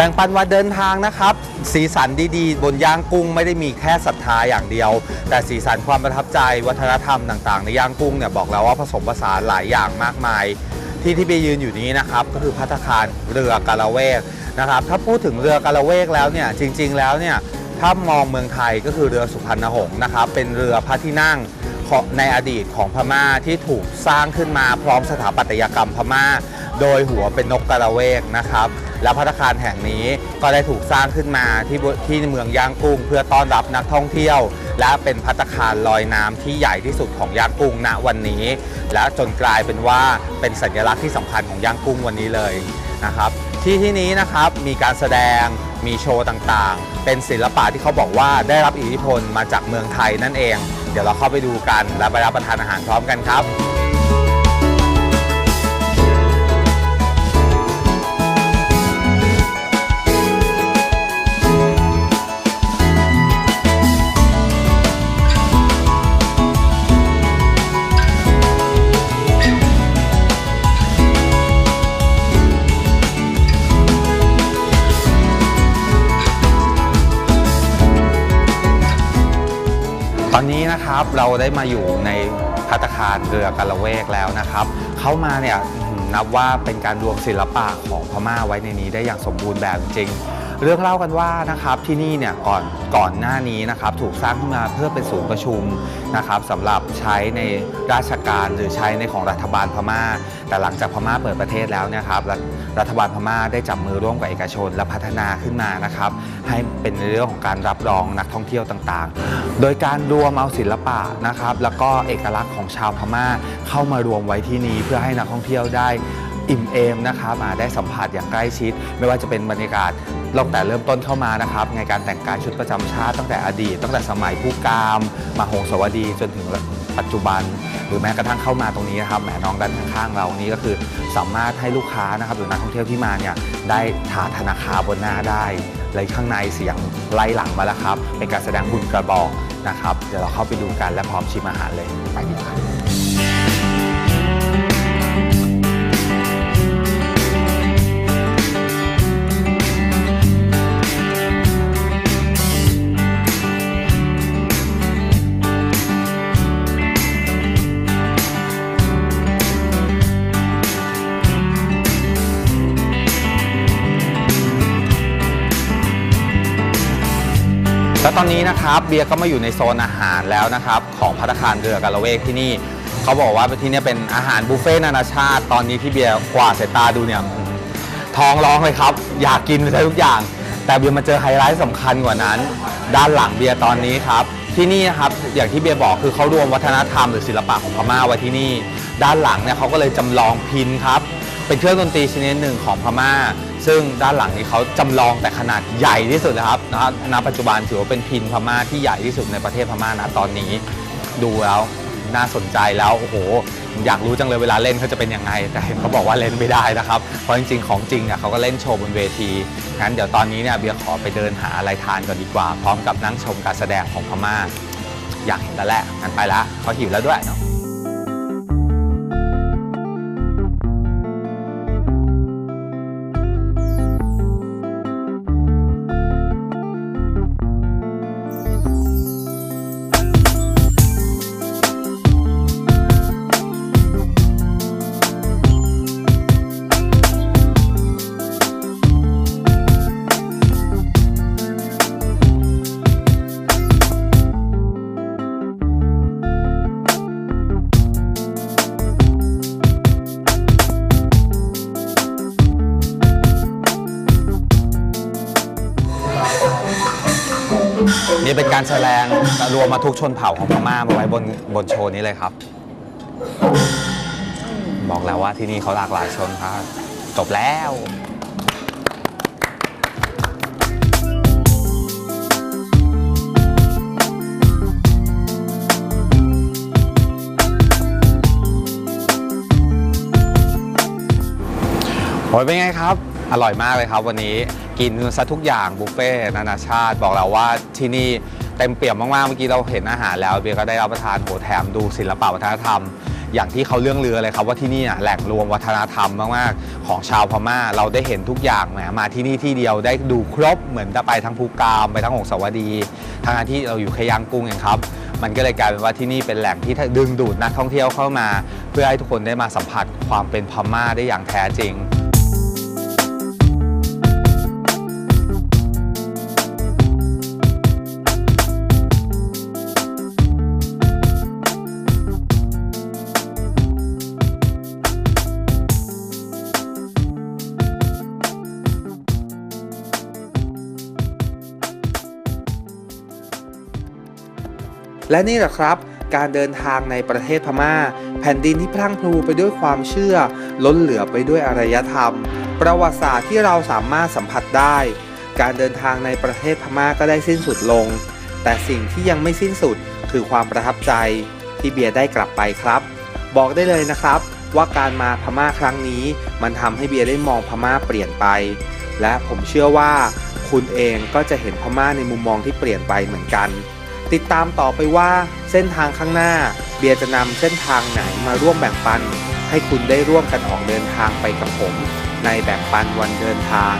แบ่งปันวันเดินทางนะครับ สีสันดีๆ บนย่างกุ้งไม่ได้มีแค่ศรัทธาอย่างเดียว แต่สีสันความประทับใจวัฒนธรรมต่างๆ ในย่างกุ้งเนี่ยบอกแล้วว่าผสมผสานหลายอย่างมากมาย ที่ที่เบยืนอยู่นี้นะครับก็คือพัตคารเรือกาละเวกนะครับถ้าพูดถึงเรือกาละเวกแล้วเนี่ยจริง ๆ แล้วเนี่ยถ้ามองเมืองไทยก็คือเรือสุพรรณหงส์นะครับเป็นเรือพระที่นั่งของในอดีตของพม่าที่ถูกสร้างขึ้นมาพร้อมสถาปัตยกรรมพม่า โดยหัวเป็นนกกระเวกนะครับ และพัตคารแห่งนี้ก็ได้ถูกสร้างขึ้นมาที่ที่เมืองย่างกุ้ง เพื่อต้อนรับนักท่องเที่ยว และเป็นพัตคารลอยน้ำที่ใหญ่ที่สุดของย่างกุ้งณวันนี้ และจนกลายเป็นว่าเป็นสัญลักษณ์ที่สำคัญของย่างกุ้งวันนี้เลยนะครับที่ที่นี้นะครับมีการแสดงมีโชว์ต่างๆ เป็นศิลปะที่เขาบอกว่าได้รับอิทธิพลมาจากเมืองไทยนั่นเอง เดี๋ยวเราเข้าไปดูกันและไปรับประทานอาหารพร้อมกันครับ อนนี้นะครับเราได้มาอยู่ในพัตคารเรือกาละเวกแล้วนะครับ เข้ามาเนี่ยนับว่าเป็นการรวมศิลปะของพม่าไว้ในนี้ได้อย่างสมบูรณ์แบบจริง เรื่องเล่ากันว่านะครับที่นี่เนี่ยก่อนก่อนหน้านี้นะครับถูกสร้างขึ้นมาเพื่อเป็นศูนย์ประชุมนะครับสำหรับใช้ในราชการหรือใช้ในของรัฐบาลพม่า แต่หลังจากพม่าเปิดประเทศแล้วนะครับรัฐรัฐบาลพม่าได้จับมือร่วมกับเอกชน และพัฒนาขึ้นมานะครับให้เป็นในเรื่องของการรับรองนักท่องเที่ยวต่างๆ โดยการรวมเอาศิลปะนะครับแล้วก็เอกลักษณ์ของชาวพม่าเข้ามารวมไว้ที่นี่เพื่อให้นักท่องเที่ยวได้ อิ่มเอมนะครับมาได้สัมผัสอย่างใกล้ชิด ไม่ว่าจะเป็นบรรยากาศตั้งแต่เริ่มต้นเข้ามานะครับในการแต่งกายชุดประจำชาติตั้งแต่อดีต ตั้งแต่สมัยผู้กาม มาหงสาวดีจนถึงปัจจุบัน หรือแม้กระทั่งเข้ามาตรงนี้นะครับแหมน้องด้านข้างๆเรานี่ก็คือสามารถให้ลูกค้านะครับหรือนักท่องเที่ยวที่มาเนี่ยได้ทาธนาคาบนหน้าได้เลยข้างในเสียงไล่หลังมาแล้วครับ เป็นการแสดงหุ่นกระบอกนะครับ เดี๋ยวเราเข้าไปดูกันและพร้อมชิมอาหารเลยไปดีกว่า อนนี้นะครับเบียร์ก็มาอยู่ในโซนอาหารแล้วนะครับของพัตตาคารเรือกาละเวกที่นี่ เขาบอกว่าที่นี่เป็นอาหารบุฟเฟ่ต์นานาชาติ ตอนนี้ที่เบียร์กว่าดสายตาดูเนี่ยท้องร้องเลยครับ อยากกินไปทุกอย่าง แต่เบียร์มาเจอไฮไลท์สำคัญกว่านั้น ด้านหลังเบียร์ตอนนี้ครับ ที่นี่นะครับอย่างที่เบียร์บอกคือเขารวมวัฒนธรรมหรือศิลปะของพม่าไว้ที่นี่ ด้านหลังเนี่ยเขาก็เลยจำลองพินครับเป็นเครื่องดนตรีชนิดหนึ่งของพม่า ซึ่งด้านหลังนี้เขาจำลองแต่ขนาดใหญ่ที่สุดนะครับนะครับณปัจจุบันถือว่าเป็นพินพม่าที่ใหญ่ที่สุดในประเทศพม่านะตอนนี้ดูแล้วน่าสนใจแล้วโอ้โห อยากรู้จังเลยเวลาเล่นเขาจะเป็นยังไง แต่เห็นเขาบอกว่าเล่นไม่ได้นะครับ เพราะจริงๆ ของจริงเนี่ยเขาก็เล่นโชว์บนเวที งั้นเดี๋ยวตอนนี้เนี่ยเบียร์ขอไปเดินหาอะไรทานก่อนดีกว่า พร้อมกับนั่งชมการแสดงของพม่า อยากเห็นแล้วแหละงั้นไปละเขาหิวแล้วด้วยเนาะ นี่เป็นการแสดงรวมมาทุกชนเผ่าของพม่ามาไว้บนบนโชว์นี้เลยครับ บอกแล้วว่าที่นี่เขาหลากหลายชนครับ จบแล้วโอ้ยเป็นไงครับ อร่อยมากเลยครับวันนี้ กินซะทุกอย่างบุฟเฟ่นานาชาติ บอกแล้วว่าที่นี่เต็มเปี่ยมมากๆเมื่อกี้เราเห็นอาหารแล้วเบียร์ก็ได้รับประทานโหแถมดูศิลปะวัฒนธรรม อย่างที่เขาเรื่องลือเลยครับว่าที่นี่แหล่งรวมวัฒนธรรมมากๆของชาวพม่าเราได้เห็นทุกอย่างแหมมาที่นี่ที่เดียวได้ดูครบเหมือนจะไปทั้งภูกามไปทั้งหงสาวดี ทางที่เราอยู่แค่ย่างกุ้งเองครับมันก็เลยกลายเป็นว่าที่นี่เป็นแหล่งที่ดึงดูดนักท่องเที่ยวเข้ามา เพื่อให้ทุกคนได้มาสัมผัสความเป็นพม่าได้อย่างแท้จริง และนี่แหละครับ การเดินทางในประเทศพม่า แผ่นดินที่พรั่งพรูไปด้วยความเชื่อ ล้นเหลือไปด้วยอารยธรรม ประวัติศาสตร์ที่เราสามารถสัมผัสได้ การเดินทางในประเทศพม่าก็ได้สิ้นสุดลง แต่สิ่งที่ยังไม่สิ้นสุดคือความประทับใจที่เบียร์ได้กลับไปครับ บอกได้เลยนะครับว่าการมาพม่าครั้งนี้ มันทำให้เบียร์ได้มองพม่าเปลี่ยนไป และผมเชื่อว่าคุณเองก็จะเห็นพม่าในมุมมองที่เปลี่ยนไปเหมือนกัน ติดตามต่อไปว่าเส้นทางข้างหน้า เบียร์จะนำเส้นทางไหนมาร่วมแบ่งปัน ให้คุณได้ร่วมกันออกเดินทางไปกับผม ในแบ่งปันวันเดินทาง